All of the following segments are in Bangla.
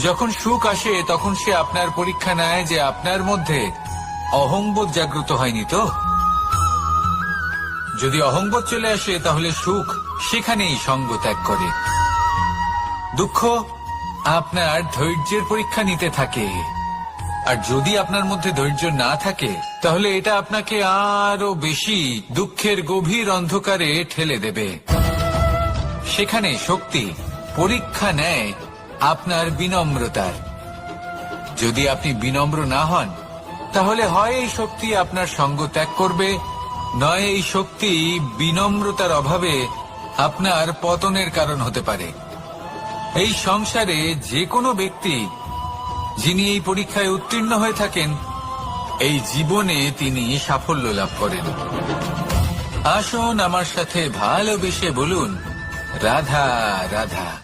যখন সুখ আসে, তখন সে আপনার পরীক্ষা নেয় যে আপনার মধ্যে অহংবোধ জাগ্রত হয়নি তো? যদি অহংবোধ চলে আসে, তাহলে সুখ সেখানেই সঙ্গ ত্যাগ করে। দুঃখ আপনার ধৈর্যের পরীক্ষা নিতে থাকে। আর যদি আপনার মধ্যে ধৈর্য না থাকে, তাহলে এটা আপনাকে আরও বেশি দুঃখের গভীর অন্ধকারে ঠেলে দেবে। সেখানে শক্তি পরীক্ষা নেয় আপনার বিনম্রতার। যদি আপনি বিনম্র না হন, তাহলে হয় এই শক্তি আপনার সঙ্গ ত্যাগ করবে, নয় এই শক্তি বিনম্রতার অভাবে আপনার পতনের কারণ হতে পারে। এই সংসারে যে কোনো ব্যক্তি যিনি এই পরীক্ষায় উত্তীর্ণ হয়ে থাকেন, এই জীবনে তিনি সাফল্য লাভ করেন। আসুন আমার সাথে ভালোবেসে বলুন, রাধা রাধা।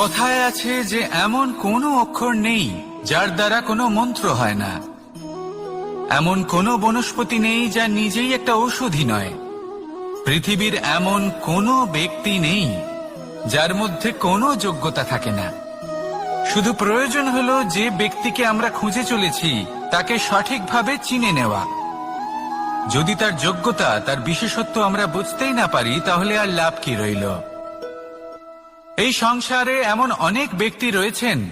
কথায় আছে যে এমন কোনো অক্ষর নেই যার দ্বারা কোনো মন্ত্র হয় না। এমন কোনো বনস্পতি নেই যা নিজেই একটা ঔষধি নয়। পৃথিবীর এমন কোনো ব্যক্তি নেই যার মধ্যে কোনো যোগ্যতা থাকে না। শুধু প্রয়োজন হলো যে ব্যক্তিকে আমরা খুঁজে চলেছি, তাকে সঠিকভাবে চিনে নেওয়া। যদি তার যোগ্যতা, তার বিশেষত্ব আমরা বুঝতেই না পারি, তাহলে আর লাভ কি রইল? এই সংসারে এমন অনেক ব্যক্তি রয়েছেন,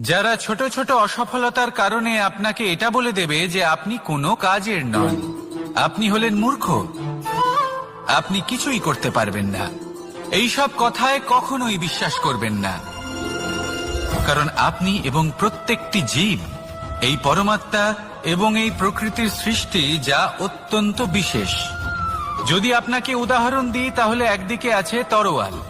যারা ছোট ছোট অসফলতার কারণে আপনাকে এটা বলে দেবে যে আপনি কোনো কাজের নন। আপনি হলেন মূর্খ। আপনি কিছুই করতে পারবেন না। এইসব কথায় কখনোই বিশ্বাস করবেন না। কারণ আপনি এবং প্রত্যেকটি জীব, এই পরমাত্মা এবং এই প্রকৃতির সৃষ্টি যা অত্যন্ত বিশেষ। যদি আপনাকে উদাহরণ দিই, তাহলে একদিকে আছে তরোয়াল।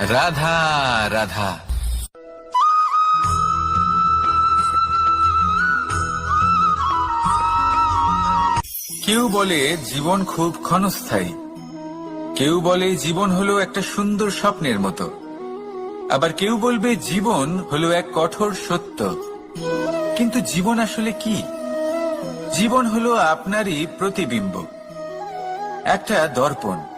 রাধা রাধা। কেউ বলে জীবন খুব ক্ষণস্থায়ী। কেউ বলে জীবন হলো একটা সুন্দর স্বপ্নের মতো। আবার কেউ বলবে জীবন হলো এক কঠোর সত্য। কিন্তু জীবন আসলে কি? জীবন হলো আপনারই প্রতিবিম্ব। একটা দর্পণ।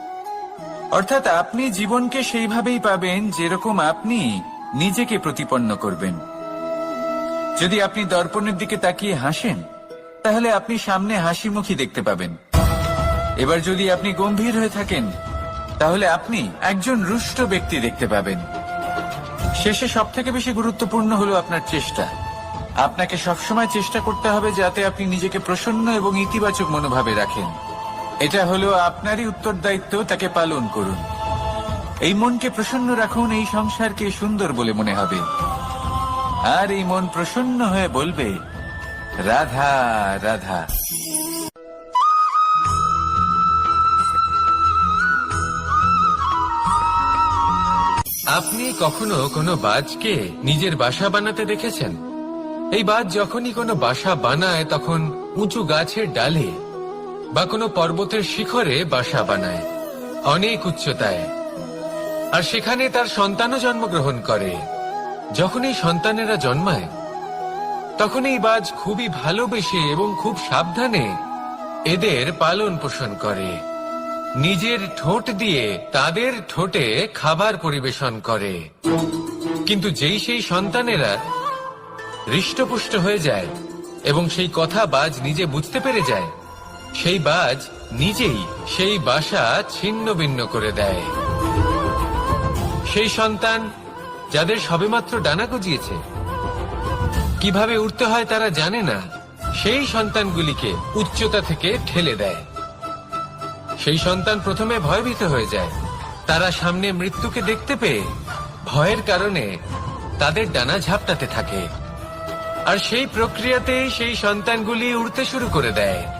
অর্থাৎ আপনি জীবনকে সেইভাবেই পাবেন যেরকম আপনি নিজেকে প্রতিপন্ন করবেন। যদি আপনি দর্পণের দিকে তাকিয়ে হাসেন, তাহলে আপনি সামনে হাসি মুখী দেখতে পাবেন। এবার যদি আপনি গম্ভীর হয়ে থাকেন, তাহলে আপনি একজন রুষ্ট ব্যক্তি দেখতে পাবেন। শেষে সব থেকে বেশি গুরুত্বপূর্ণ হলো আপনার চেষ্টা। আপনাকে সবসময় চেষ্টা করতে হবে যাতে আপনি নিজেকে প্রসন্ন এবং ইতিবাচক মনোভাবে রাখেন। এটা হলো আপনারই উত্তর দায়িত্ব তাকে পালন করুন। এই মনকে প্রসন্ন রাখুন, এই সংসারকে সুন্দর বলে মনে হবে। আর এই মন প্রসন্ন হয়ে বলবে, রাধা রাধা। আপনি কখনো কোনো বাজকে নিজের বাসা বানাতে দেখেছেন? এই বাজ যখনই কোনো বাসা বানায়, তখন উঁচু গাছের ডালে বা কোনো পর্বতের শিখরে বাসা বানায়, অনেক উচ্চতায়। আর সেখানে তার সন্তানও জন্মগ্রহণ করে। যখন এই সন্তানেরা জন্মায় তখন এই বাজ খুবই ভালোবেসে এবং খুব সাবধানে এদের পালন পোষণ করে। নিজের ঠোঁট দিয়ে তাদের ঠোঁটে খাবার পরিবেশন করে। কিন্তু যেই সেই সন্তানেরা হৃষ্টপুষ্ট হয়ে যায় এবং সেই কথা বাজ নিজে বুঝতে পেরে যায় সেই বাজ নিজেই সেই বাসা ছিন্ন ভিন্ন করে দেয়। সেই সন্তান যাদের সবেমাত্র ডানা গজিয়েছে। কীভাবে উঠতে হয় তারা জানে না, সেই সন্তানগুলিকে উচ্চতা থেকে ঠেলে দেয়। সেই সন্তান প্রথমে ভয়ভীত হয়ে যায়। তারা সামনে মৃত্যুকে দেখতে পেয়ে ভয়ের কারণে তাদের ডানা ঝাপটাতে থাকে। আর সেই প্রক্রিয়াতে সেই সন্তানগুলি উড়তে শুরু করে দেয়।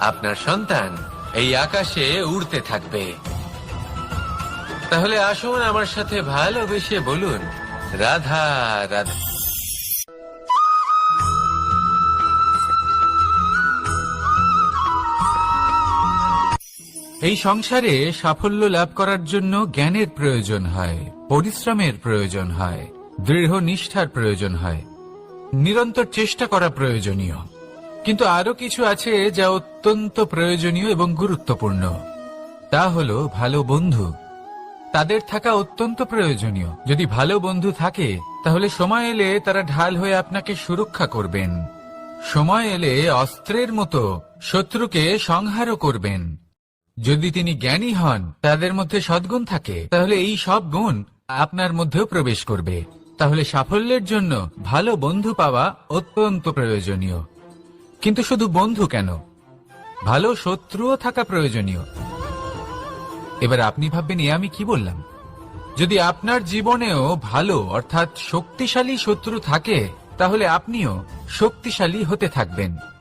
আপনার সন্তান এই আকাশে উড়তে থাকবে। তাহলে আসুন আমার সাথে ভালোবেসে বলুন, রাধা রাধা। এই সংসারে সাফল্য লাভ করার জন্য জ্ঞানের প্রয়োজন হয়, পরিশ্রমের প্রয়োজন হয়, দৃঢ় নিষ্ঠার প্রয়োজন হয়, নিরন্তর চেষ্টা করা প্রয়োজনীয়। কিন্তু আরও কিছু আছে যা অত্যন্ত প্রয়োজনীয় এবং গুরুত্বপূর্ণ। তা হলো ভালো বন্ধু। তাদের থাকা অত্যন্ত প্রয়োজনীয়। যদি ভালো বন্ধু থাকে, তাহলে সময় এলে তারা ঢাল হয়ে আপনাকে সুরক্ষা করবেন। সময় এলে অস্ত্রের মতো শত্রুকে সংহারও করবেন। যদি তিনি জ্ঞানী হন, তাদের মধ্যে সদ্গুণ থাকে, তাহলে এই সব গুণ আপনার মধ্যেও প্রবেশ করবে। তাহলে সাফল্যের জন্য ভালো বন্ধু পাওয়া অত্যন্ত প্রয়োজনীয়। কিন্তু শুধু বন্ধু কেন? ভালো শত্রুও থাকা প্রয়োজনীয়। এবার আপনি ভাববেন, এ আমি কি বললাম? যদি আপনার জীবনেও ভালো, অর্থাৎ শক্তিশালী শত্রু থাকে, তাহলে আপনিও শক্তিশালী হতে থাকবেন।